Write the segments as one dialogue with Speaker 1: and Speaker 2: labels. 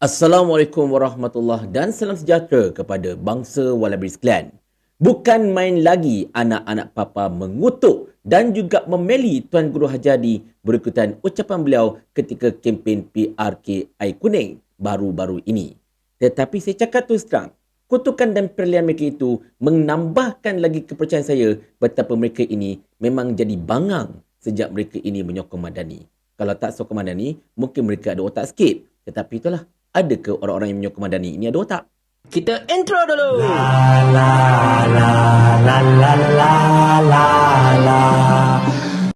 Speaker 1: Assalamualaikum warahmatullahi dan salam sejahtera kepada bangsa Wallabies Clan. Bukan main lagi anak-anak papa mengutuk dan juga memeli Tuan Guru Hajadi berikutan ucapan beliau ketika kempen PRK Air Kuning baru-baru ini. Tetapi saya cakap terus terang, kutukan dan perlian mereka itu menambahkan lagi kepercayaan saya betapa mereka ini memang jadi bangang sejak mereka ini menyokong Madani. Kalau tak sokong Madani, mungkin mereka ada otak sikit. Tetapi itulah, ada ke orang-orang yang menyokong Madani ini ada otak? Kita intro dulu. La la la la la la la.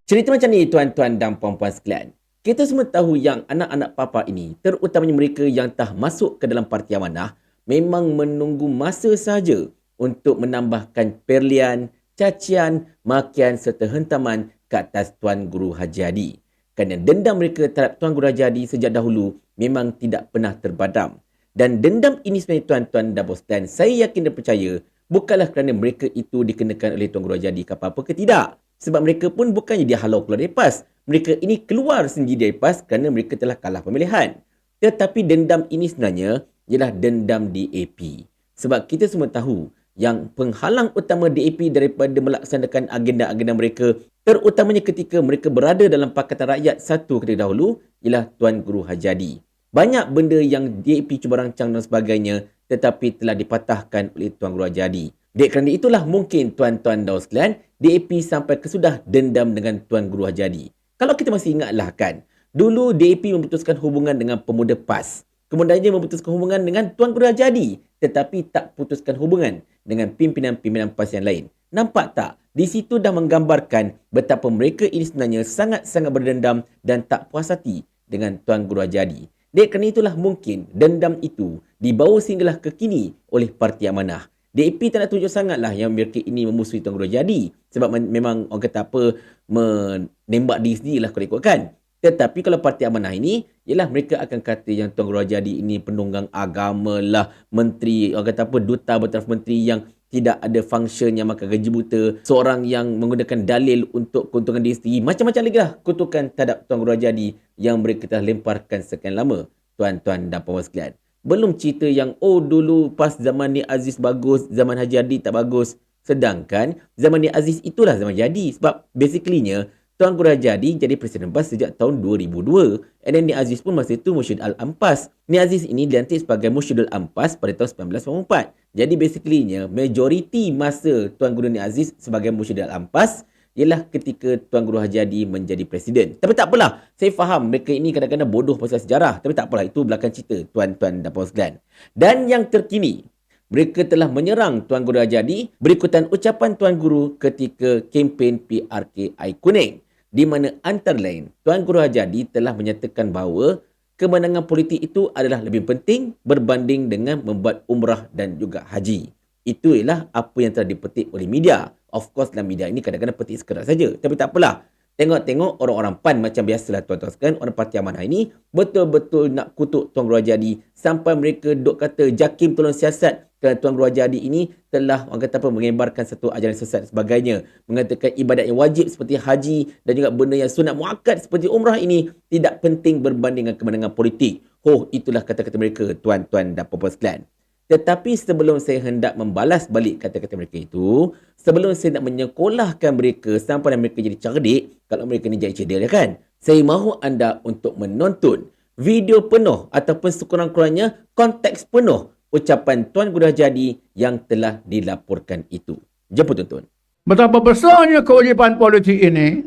Speaker 1: Cerita macam ni tuan-tuan dan puan-puan sekalian. Kita semua tahu yang anak-anak papa ini, terutamanya mereka yang tak masuk ke dalam parti amanah, memang menunggu masa sahaja untuk menambahkan perlian, cacian, makian serta hentaman ke atas Tuan Guru Haji Adi. Kerana dendam mereka terhadap Tuan Guru Haji Adi sejak dahulu memang tidak pernah terbadam. Dan dendam ini sebenarnya tuan-tuan dan bos dan saya yakin dan percaya bukanlah kerana mereka itu dikenakan oleh Tuan Guru Haji Adi ke apa-apa ke tidak. Sebab mereka pun bukannya dia halau keluar dari PAS. Mereka ini keluar sendiri dari PAS kerana mereka telah kalah pemilihan. Tetapi dendam ini sebenarnya ialah dendam DAP. Sebab kita semua tahu yang penghalang utama DAP daripada melaksanakan agenda-agenda mereka terutamanya ketika mereka berada dalam Pakatan Rakyat satu ketika dahulu ialah Tuan Guru Hajadi. Banyak benda yang DAP cuba rancang dan sebagainya tetapi telah dipatahkan oleh Tuan Guru Hajadi. Dek kerana itulah mungkin tuan-tuan dan sekalian DAP sampai kesudah dendam dengan Tuan Guru Hajadi. Kalau kita masih ingatlah kan, dulu DAP memutuskan hubungan dengan pemuda PAS. Kemudiannya memutuskan hubungan dengan Tuan Guru Hajadi tetapi tak putuskan hubungan dengan pimpinan-pimpinan PAS yang lain. Nampak tak? Di situ dah menggambarkan betapa mereka ini sebenarnya sangat-sangat berdendam dan tak puas hati dengan Tuan Guru Hajadi. Dek kerana itulah mungkin dendam itu dibawa sehinggalah ke kini oleh Parti Amanah. DAP tak nak tunjuk sangatlah yang mereka ini memusuhi Tuan Guru Hajadi. Sebab memang orang kata apa, menembak diri sendiri lah kalau ikutkan. Tetapi kalau Parti Amanah ini, ialah mereka akan kata yang Tuan Guru Hajadi ini penunggang agama lah, menteri, orang kata apa, duta bertaraf menteri yang tidak ada function yang makan gaji buta, seorang yang menggunakan dalil untuk keuntungan diri sendiri. Macam-macam lagi lah kutukan terhadap Tuan Guru Hajadi yang mereka telah lemparkan sekian lama. Tuan-tuan dan puan sekalian. Belum cerita yang, oh dulu pas zaman ni Aziz bagus, zaman Haji Adi tak bagus. Sedangkan zaman ni Aziz itulah zaman jadi. Sebab basically-nya, Tuan Guru Hajadi jadi Presiden PAS sejak tahun 2002. And then Aziz pun masa itu Mursyid Al-Ampas. Ni Aziz ini dilantik sebagai Mursyid Al-Ampas pada tahun 1994. Jadi basically-nya, majoriti masa Tuan Guru Ni Aziz sebagai Mursyid Al-Ampas ialah ketika Tuan Guru Hajadi menjadi Presiden. Tapi tak apalah, saya faham mereka ini kadang-kadang bodoh pasal sejarah. Tapi tak apalah, itu belakang cerita Tuan-Tuan dan Puan Sekalian. Dan yang terkini, mereka telah menyerang Tuan Guru Hajadi berikutan ucapan Tuan Guru ketika kempen PRK Air Kuning di mana antara lain Tuan Guru Hajadi telah menyatakan bahawa kemenangan politik itu adalah lebih penting berbanding dengan membuat umrah dan juga haji. Itu ialah apa yang telah dipetik oleh media. Of course dalam media ini kadang-kadang petik sekedar saja. Tapi tak apalah. Tengok-tengok orang-orang PAN macam biasalah tuan-tuan sekalian. Orang Parti Amanah ini betul-betul nak kutuk Tuan Guru Hajadi. Sampai mereka duk kata Jakim tolong siasat kerana Tuan Guru Haji Adi ini telah orang kata apa mengebarkan satu ajaran sesat dan sebagainya mengatakan ibadat yang wajib seperti haji dan juga benda yang sunat muakkad seperti umrah ini tidak penting berbanding dengan kemenangan politik. Oh, itulah kata-kata mereka tuan-tuan dan puan sekalian. Tetapi sebelum saya hendak membalas balik kata-kata mereka itu, sebelum saya nak menyekolahkan mereka sampai mereka jadi cerdik, kalau mereka ni jadi cerdik ya kan, saya mahu anda untuk menonton video penuh ataupun sekurang-kurangnya konteks penuh ucapan Tuan Guru Jadi yang telah dilaporkan itu. Jemput tuan-tuan.
Speaker 2: Betapa besarnya kewajipan politik ini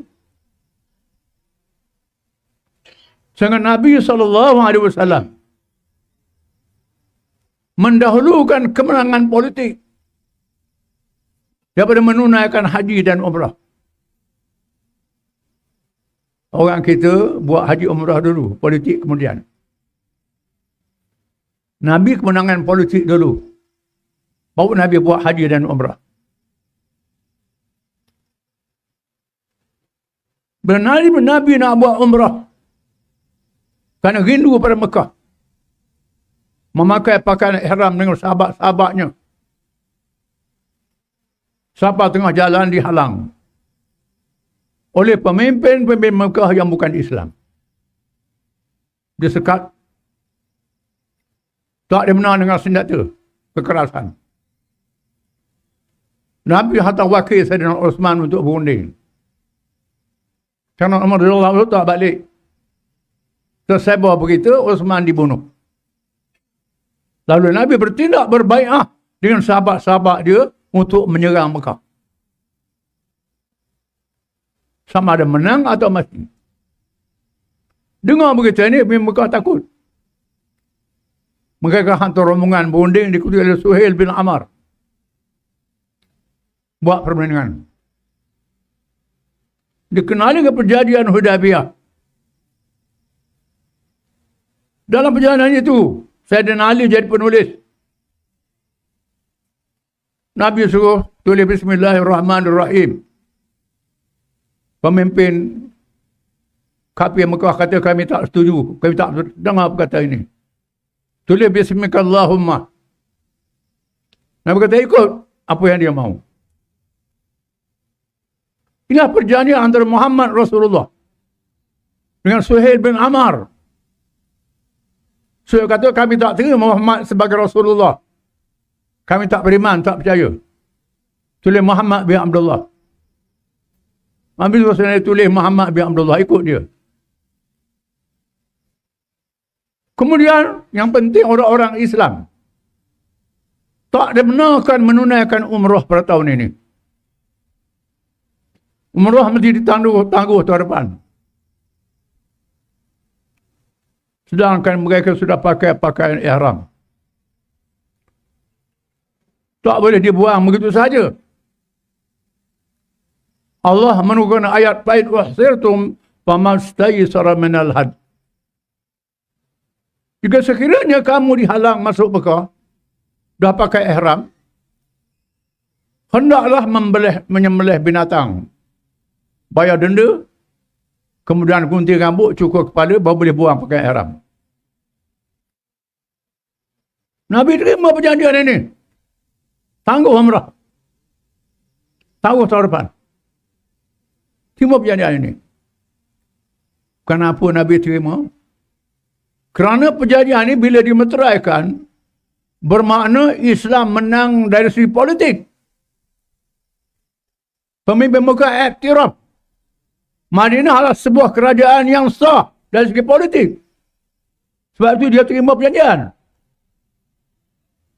Speaker 2: dengan Nabi SAW mendahulukan kemenangan politik daripada menunaikan haji dan umrah. Orang kita buat haji umrah dulu, politik kemudian. Nabi kemenangan politik dulu. Baru Nabi buat haji dan umrah. Bila Nabi, Nabi nak buat umrah. Kerana rindu pada Mekah. Memakai pakaian ihram dengan sahabat-sahabatnya. Siapa tengah jalan dihalang. Oleh pemimpin-pemimpin Mekah yang bukan Islam. Dia sekat Tak dia menang dengan senjata. Kekerasan. Nabi hantar wakil Sayyidina Osman untuk berunding. Kerana Umar anhu tak balik. Tersebar berita Osman dibunuh. Lalu Nabi bertindak berbaikat dengan sahabat-sahabat dia untuk menyerang Mekah. Sama ada menang atau mati. Dengar berita ini, Mekah takut. Mereka hantar rombongan berunding diikuti oleh Suhail bin Amar buat permainan. Dikenali ke perjanjian Hudaybiyah. Dalam perjalanan itu, saya dan Ali jadi penulis. Nabi suruh tulis Bismillahirrahmanirrahim. Pemimpin kafir Mekah kata kami tak setuju. Kami tak dengar kata ini. Tulis Bismillahirrahmanirrahim. Nabi kata ikut apa yang dia mahu. Inilah perjanjian antara Muhammad Rasulullah dengan Suhail bin Amar. Suhail kata kami tak terima Muhammad sebagai Rasulullah. Kami tak beriman, tak percaya. Tulis Muhammad bin Abdullah. Nabi Rasulullah tulis Muhammad bin Abdullah, ikut dia. Kemudian yang penting orang-orang Islam tak dibenarkan menunaikan umrah pada tahun ini. Umrah mesti ditangguh tangguh tahun depan. Sedangkan mereka sudah pakai pakaian ihram. Tak boleh dibuang begitu saja. Allah menurunkan ayat Fa'id wahsirtum famastaysara minal had. Jika sekiranya kamu dihalang masuk Mekah, dah pakai ihram, hendaklah membelih, menyembelih binatang bayar denda, kemudian gunting rambut, cukur kepala, baru boleh buang pakai ihram. Nabi terima perjanjian ini. Tangguh umrah. Tangguh tahun depan. Terima perjanjian ini. Kenapa Nabi terima? Kerana perjanjian ini bila dimeteraikan, bermakna Islam menang dari segi politik. Pemimpin muka iktiraf Madinah adalah sebuah kerajaan yang sah dari segi politik. Sebab itu dia terima perjanjian.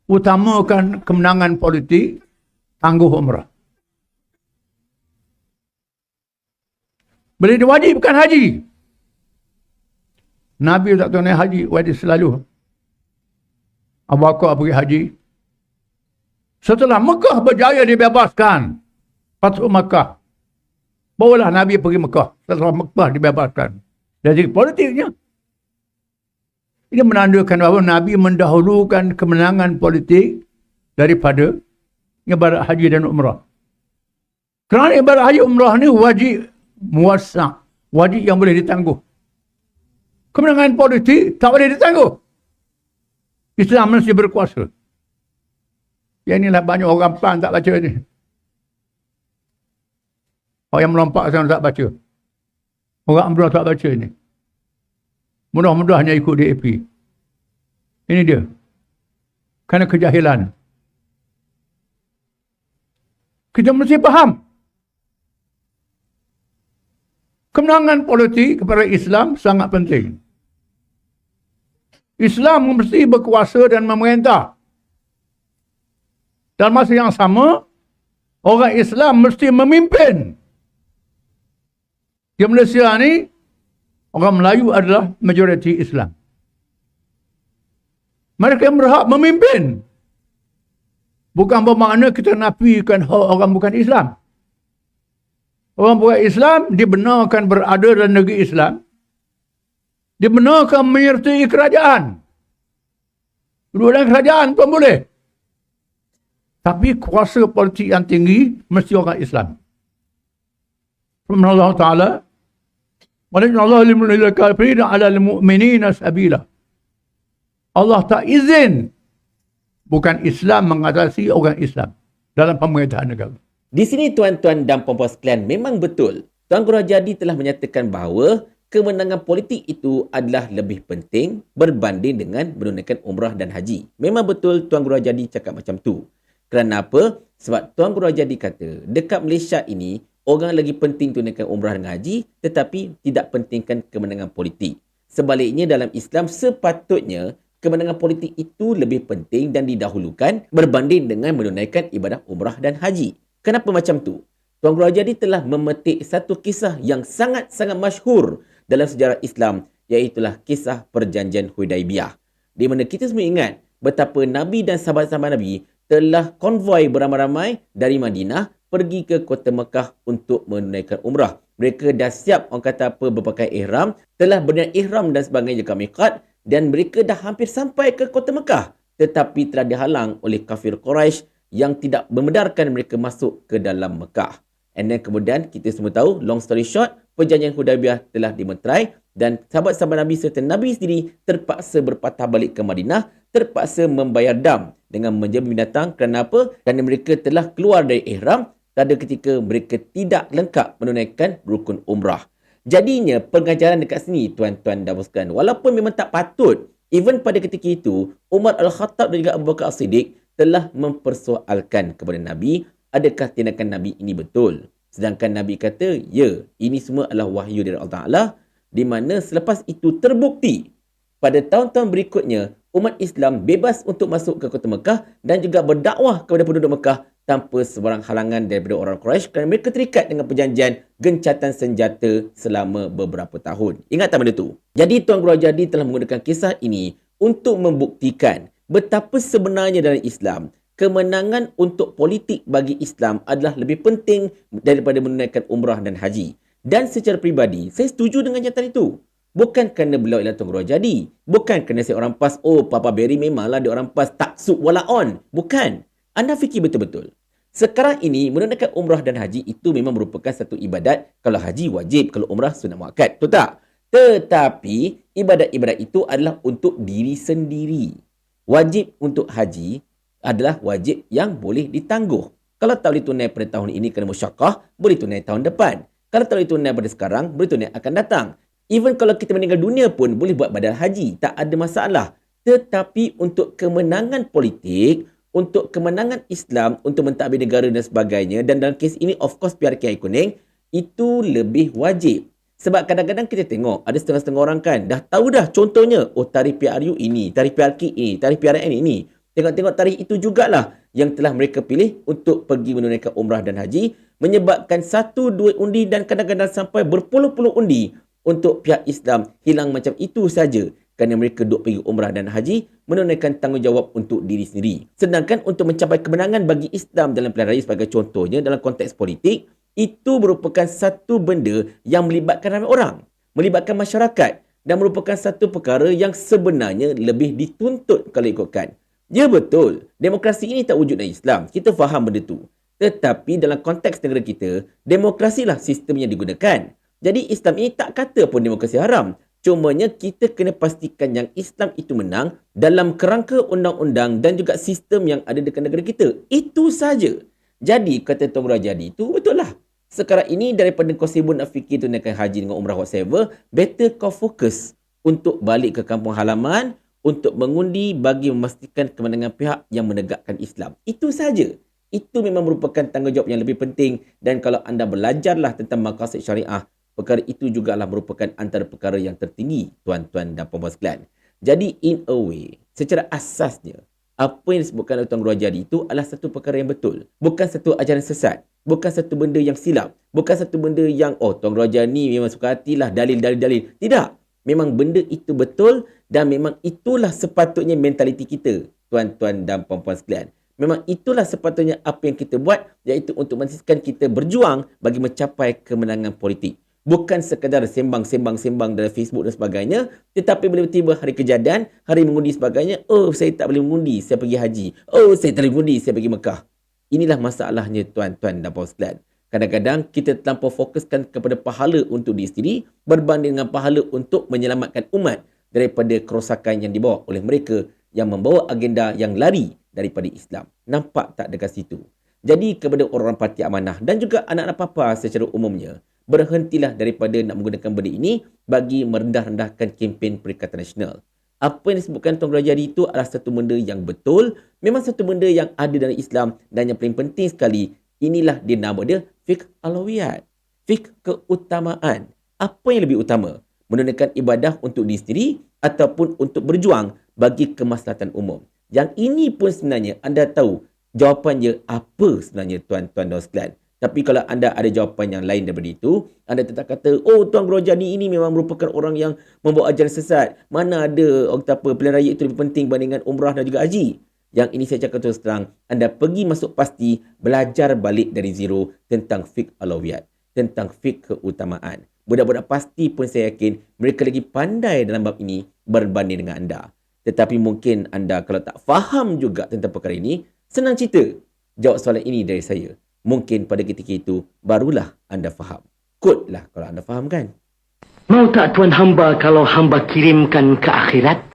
Speaker 2: Utamakan kemenangan politik, tangguh umrah. Boleh diwajibkan haji. Nabi tak tahu naik haji, wajib selalu. Abu Bakar pergi haji. Setelah Mekah berjaya dibebaskan. Patut Mekah. Bawalah Nabi pergi Mekah. Setelah Mekah dibebaskan. Dari politiknya. Ini menandakan bahawa Nabi mendahulukan kemenangan politik daripada ibadat haji dan umrah. Kerana ibadat haji umrah ni wajib muasa. Wajib yang boleh ditangguh. Kemenangan politik tak boleh ditangguh. Islam mesti berkuasa. Yang inilah banyak orang pan tak baca ni. Orang yang melompak sana tak baca. Orang umrah tak baca ini. Mudah-mudahnya ikut DAP. Ini dia. Kerana kejahilan. Kita mesti faham. Kemenangan politik kepada Islam sangat penting. Islam mesti berkuasa dan memerintah. Dalam masa yang sama, orang Islam mesti memimpin. Di Malaysia ni, orang Melayu adalah majoriti Islam. Mereka yang berhak memimpin. Bukan bermakna kita nafikan hak orang bukan Islam. Orang bukan Islam dibenarkan berada dalam negeri Islam. Dibenarkan menyertai kerajaan. Dua dalam kerajaan pun boleh. Tapi kuasa politik yang tinggi mesti orang Islam. Allah Ta'ala Maksudnya Allah lil kafirin ala al mu'minina sabila. Allah tak izin bukan Islam mengatasi orang Islam dalam pemerintahan negara.
Speaker 1: Di sini tuan-tuan dan puan-puan sekalian memang betul. Tuan Guru Jadi telah menyatakan bahawa kemenangan politik itu adalah lebih penting berbanding dengan menunaikan umrah dan haji. Memang betul Tuan Guru Jadi cakap macam tu. Kerana apa? Sebab Tuan Guru Jadi kata, dekat Malaysia ini, orang lagi penting tunaikan umrah dan haji tetapi tidak pentingkan kemenangan politik. Sebaliknya dalam Islam sepatutnya kemenangan politik itu lebih penting dan didahulukan berbanding dengan menunaikan ibadah umrah dan haji. Kenapa macam tu? Tuan Guru Ajadi telah memetik satu kisah yang sangat-sangat masyhur dalam sejarah Islam iaitulah kisah perjanjian Hudaibiyah. Di mana kita semua ingat betapa Nabi dan sahabat-sahabat Nabi telah konvoi beramai-ramai dari Madinah pergi ke kota Mekah untuk menunaikan umrah. Mereka dah siap orang kata apa berpakai ihram, telah berniat ihram dan sebagainya ke miqat dan mereka dah hampir sampai ke kota Mekah tetapi telah dihalang oleh kafir Quraisy yang tidak membenarkan mereka masuk ke dalam Mekah. And then kemudian kita semua tahu, long story short, perjanjian Hudaibiyah telah dimeterai dan sahabat-sahabat Nabi serta Nabi sendiri terpaksa berpatah balik ke Madinah, terpaksa membayar dam dengan menjadi binatang kerana apa? Kerana mereka telah keluar dari ihram pada ketika mereka tidak lengkap menunaikan rukun umrah. Jadinya pengajaran dekat sini tuan-tuan dan puan walaupun memang tak patut, even pada ketika itu Umar Al-Khattab dan juga Abu Bakar As-Siddiq telah mempersoalkan kepada Nabi adakah tindakan Nabi ini betul? Sedangkan Nabi kata, ya, ini semua adalah wahyu dari Allah Ta'ala di mana selepas itu terbukti pada tahun-tahun berikutnya umat Islam bebas untuk masuk ke kota Mekah dan juga berdakwah kepada penduduk Mekah tanpa sebarang halangan daripada orang Quraisy kerana mereka terikat dengan perjanjian gencatan senjata selama beberapa tahun. Ingat tak benda tu? Jadi Tuan Guru Jadi telah menggunakan kisah ini untuk membuktikan betapa sebenarnya dalam Islam kemenangan untuk politik bagi Islam adalah lebih penting daripada menunaikan umrah dan haji. Dan secara peribadi, saya setuju dengan jantan itu. Bukan kerana beliau ialah Tuan Guru Jadi. Bukan kerana saya orang PAS, oh Papa Berry memanglah dia orang PAS taksub wala on. Bukan. Anda fikir betul-betul. Sekarang ini, menunaikan umrah dan haji itu memang merupakan satu ibadat. Kalau haji wajib, kalau umrah sunat muakkad. Betul tak? Tetapi, ibadat-ibadat itu adalah untuk diri sendiri. Wajib untuk haji adalah wajib yang boleh ditangguh. Kalau tak boleh tunai pada tahun ini kerana musyakah, boleh tunai tahun depan. Kalau tak boleh tunai pada sekarang, boleh tunai akan datang. Even kalau kita meninggal dunia pun boleh buat badal haji. Tak ada masalah. Tetapi untuk kemenangan politik, untuk kemenangan Islam, untuk mentadbir negara dan sebagainya, dan dalam kes ini of course PRKI kuning, itu lebih wajib. Sebab kadang-kadang kita tengok ada setengah-setengah orang kan dah tahu dah contohnya oh tarikh PRU ini, tarikh PRK ini, tarikh PRN ini. Tengok-tengok tarikh itu jugalah yang telah mereka pilih untuk pergi menunaikan umrah dan haji menyebabkan satu dua undi dan kadang-kadang sampai berpuluh-puluh undi untuk pihak Islam hilang macam itu saja kerana mereka duk pergi umrah dan haji menunaikan tanggungjawab untuk diri sendiri. Sedangkan untuk mencapai kemenangan bagi Islam dalam pilihan raya sebagai contohnya dalam konteks politik, itu merupakan satu benda yang melibatkan ramai orang, melibatkan masyarakat dan merupakan satu perkara yang sebenarnya lebih dituntut kalau ikutkan. Ya betul, demokrasi ini tak wujud dalam Islam. Kita faham benda tu. Tetapi dalam konteks negara kita, demokrasilah sistem yang digunakan. Jadi Islam ini tak kata pun demokrasi haram. Cumanya kita kena pastikan yang Islam itu menang dalam kerangka undang-undang dan juga sistem yang ada dekat negara kita. Itu saja. Jadi kata Tuan Rajadi itu betul lah. Sekarang ini daripada kau sibuk nak fikir tunaikan haji dengan umrah whatever, better kau fokus untuk balik ke kampung halaman, untuk mengundi bagi memastikan kemenangan pihak yang menegakkan Islam. Itu saja. Itu memang merupakan tanggungjawab yang lebih penting dan kalau anda belajarlah tentang maqasid syariah, perkara itu juga adalah merupakan antara perkara yang tertinggi, tuan-tuan dan puan sekalian. Jadi in a way, secara asasnya, apa yang disebutkan oleh Tuan Guru Ajadi itu adalah satu perkara yang betul. Bukan satu ajaran sesat. Bukan satu benda yang silap. Bukan satu benda yang, oh Tuan Guru Ajadi ni memang suka hatilah dalil-dalil-dalil. Tidak. Memang benda itu betul dan memang itulah sepatutnya mentaliti kita, tuan-tuan dan puan-puan sekalian. Memang itulah sepatutnya apa yang kita buat iaitu untuk memastikan kita berjuang bagi mencapai kemenangan politik. Bukan sekadar sembang-sembang-sembang dalam Facebook dan sebagainya, tetapi bila tiba hari kejadian, hari mengundi sebagainya, oh saya tak boleh mengundi, saya pergi haji. Oh saya tak boleh mengundi, saya pergi Mekah. Inilah masalahnya tuan-tuan dan puan sekalian. Kadang-kadang kita terlampau fokuskan kepada pahala untuk diri sendiri berbanding dengan pahala untuk menyelamatkan umat daripada kerosakan yang dibawa oleh mereka yang membawa agenda yang lari daripada Islam. Nampak tak dekat situ? Jadi kepada orang-orang parti amanah dan juga anak-anak papa secara umumnya, berhentilah daripada nak menggunakan benda ini bagi merendah-rendahkan kempen Perikatan Nasional. Apa yang disebutkan Tuan Guru itu adalah satu benda yang betul, memang satu benda yang ada dalam Islam dan yang paling penting sekali, inilah dia nama dia fiqh alawiyat. Fiqh keutamaan. Apa yang lebih utama? Menunaikan ibadah untuk diri sendiri ataupun untuk berjuang bagi kemaslahatan umum. Yang ini pun sebenarnya anda tahu jawapannya apa sebenarnya tuan-tuan dan sekalian. Tapi kalau anda ada jawapan yang lain daripada itu, anda tetap kata, oh Tuan Guru Jani ini memang merupakan orang yang membawa ajaran sesat. Mana ada orang kata apa, pilihan raya itu lebih penting bandingkan umrah dan juga haji. Yang ini saya cakap terus terang, anda pergi masuk pasti belajar balik dari zero tentang fiqh alawiyat, tentang fiqh keutamaan. Budak-budak pasti pun saya yakin mereka lagi pandai dalam bab ini berbanding dengan anda. Tetapi mungkin anda kalau tak faham juga tentang perkara ini, senang cerita. Jawab soalan ini dari saya. Mungkin pada ketika itu barulah anda faham. Kod lah kalau anda faham kan?
Speaker 3: Mau tak tuan hamba kalau hamba kirimkan ke akhirat?